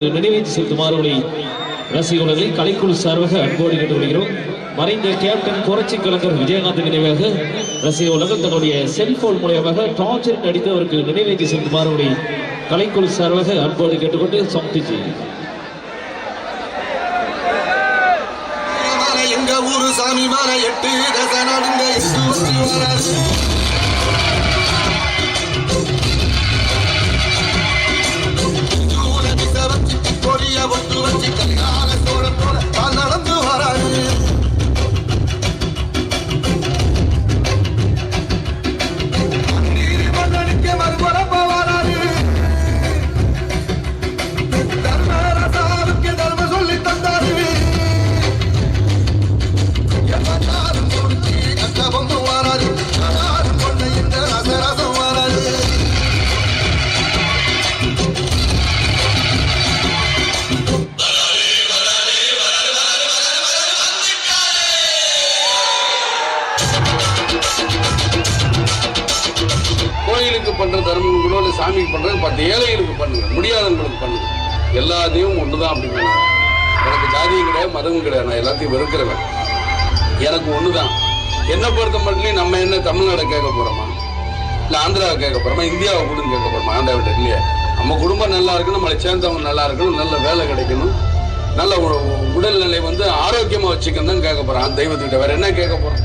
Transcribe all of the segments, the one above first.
நினைவேற்றி செலுத்துமாறுகளை ரசிகர்களை கலைக்குழு சார்பாக அன்போடு கேட்டுக்கொள்கிறோம் மறைந்த கேப்டன் புரட்சி கலைஞர் விஜயகாந்த் நினைவாக ரசிக உலகம் தன்னுடைய செல்போன் மூலியமாக டார்ச்சர் நடித்து அவருக்கு நினைவேற்றி செலுத்துமாறுகளை கலைக்குழு சார்பாக அன்போடு கேட்டுக்கொண்டு சமர்ப்பிச்சு மலை எங்க ஊரு சாமி மலை எட்டு சாமிக்கு பண்றது பத்து ஏழைகளுக்கு பண்ணுங்க முடியாதவங்களுக்கு பண்ணுங்க. எல்லாத்தையும் ஒண்ணுதான் அப்படின்னு. எனக்கு ஜாதியும் கிடையாது மதமும் கிடையாது. நான் எல்லாத்தையும் வெறுக்கிறவன். எனக்கு ஒண்ணுதான். என்ன பொறுத்த மட்டும் நம்ம என்ன தமிழ்நாடை கேட்க போறோமா? இல்ல ஆந்திராவை கேட்க போறோமா? இந்தியாவை கூட கேட்க போறோமா? ஆண்டாவிட்ட இல்லையா. நம்ம குடும்பம் நல்லா இருக்கணும் நம்மளை சேர்ந்தவங்க நல்லா இருக்கணும் நல்ல வேலை கிடைக்கணும். நல்ல உடல்நிலை வந்து ஆரோக்கியமா வச்சுக்கணும் தான் கேட்க போகிறோம் அந்த தெய்வத்துக்கிட்ட வேற என்ன கேட்க போறோம்?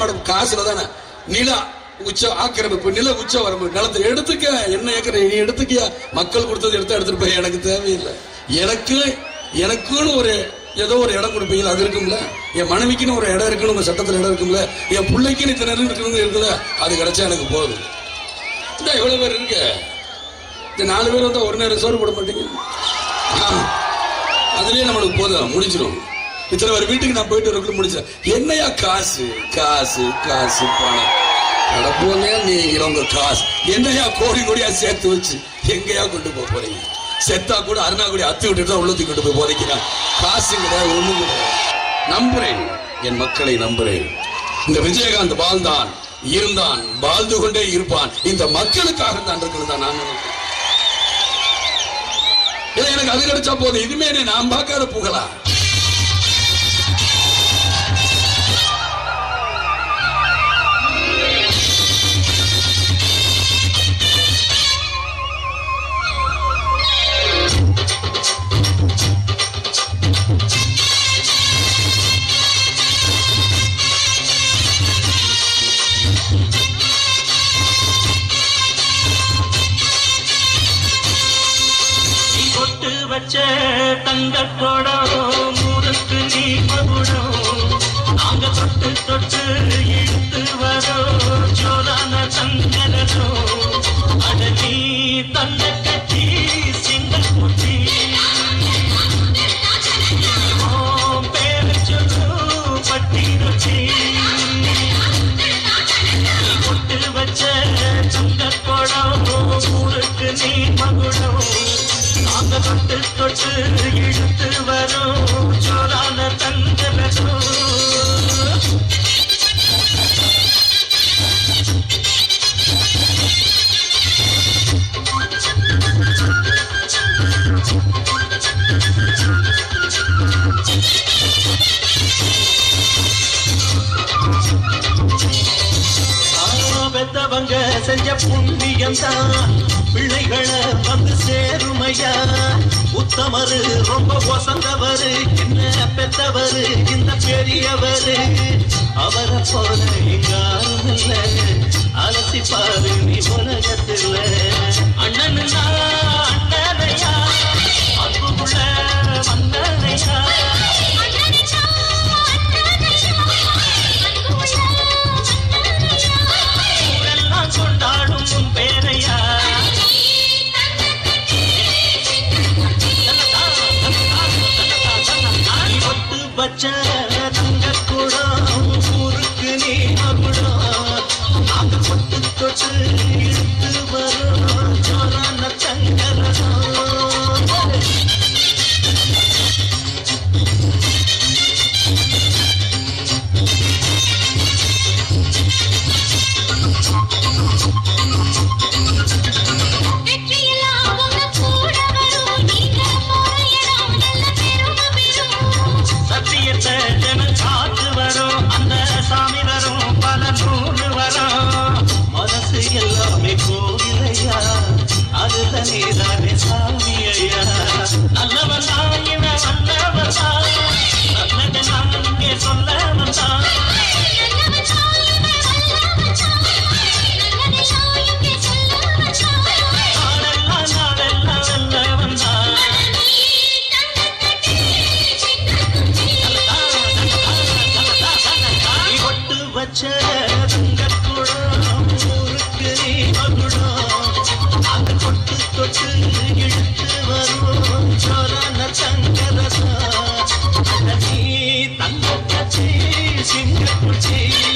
மேடம் காசுல தானே நிலா உச்ச ஆக்கிரமிப்பு நில உச்ச வரம்பு நிலத்தை எடுத்துக்க என்ன ஏக்கரை நீ எடுத்துக்கியா? மக்கள் கொடுத்தது எடுத்து எடுத்துட்டு போய் எனக்கு தேவையில்லை. எனக்கு எனக்குன்னு ஒரு ஏதோ ஒரு இடம் கொடுப்பீங்களா? அது இருக்கும்ல? என் மனைவிக்குன்னு ஒரு இடம் இருக்குன்னு உங்க சட்டத்தில் இடம் இருக்கும்ல? என் பிள்ளைக்குன்னு இத்தனை இடம் இருக்குல்ல? அது கிடைச்சா எனக்கு போதும். இந்த எவ்வளவு பேர் இருக்கு இந்த நாலு பேர் வந்தா ஒரு நேரம் சோறு போட மாட்டீங்க? அதுலேயே அதுலயே நம்மளுக்கு போதும் முடிஞ்சிடும் இத்தனை ஒரு வீட்டுக்கு நான் போயிட்டு வரக்குள்ள முடிச்சேன் என்னையா காசு காசு காசு பணம்? நடப்போங்க நீங்க உங்க காசு. என்னையா கோடி கோடியா சேர்த்து வச்சு எங்கயா கொண்டு போக போறீங்க? செத்தா கூட அருணாகுடி அத்து விட்டுட்டு தான் உள்ளத்துக்கு கொண்டு போய் போதைக்கிறான். காசு கிடையாது ஒண்ணு கிடையாது நம்புறேன் என் மக்களை நம்புறேன். இந்த விஜயகாந்த் வாழ்ந்தான் இருந்தான் வாழ்ந்து கொண்டே இருப்பான். இந்த மக்களுக்காக தான் இருக்கிறது தான் நான் நினைக்கிறேன். எனக்கு அது கிடைச்சா போதும். இனிமே நான் பார்க்காத புகழா? வச்ச தங்க குடம் முறுக்கு நீ மகுடம். நாங்க தொட்டு தொட்டு இழுத்து வரோம். தொட்டு தொட்டு இழுத்து வரும். செஞ்ச புண்ணியம் தான் பிள்ளைகளை வந்து சேருமையா? உத்தமரு ரொம்ப ஒசந்தவரு என்ன பெத்தவரு இந்த பெரியவரு? அவரை போல எங்காரும் இல்லை அலசி பாரு நீ உலகத்தில் see ಸಿಂಗ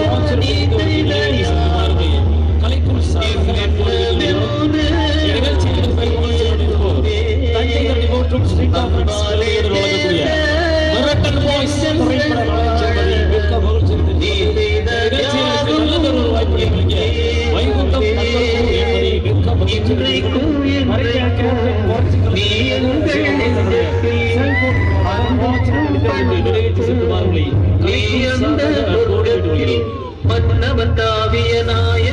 வாழ்வில் நிறைவேற்றி செல்வார்களை நாய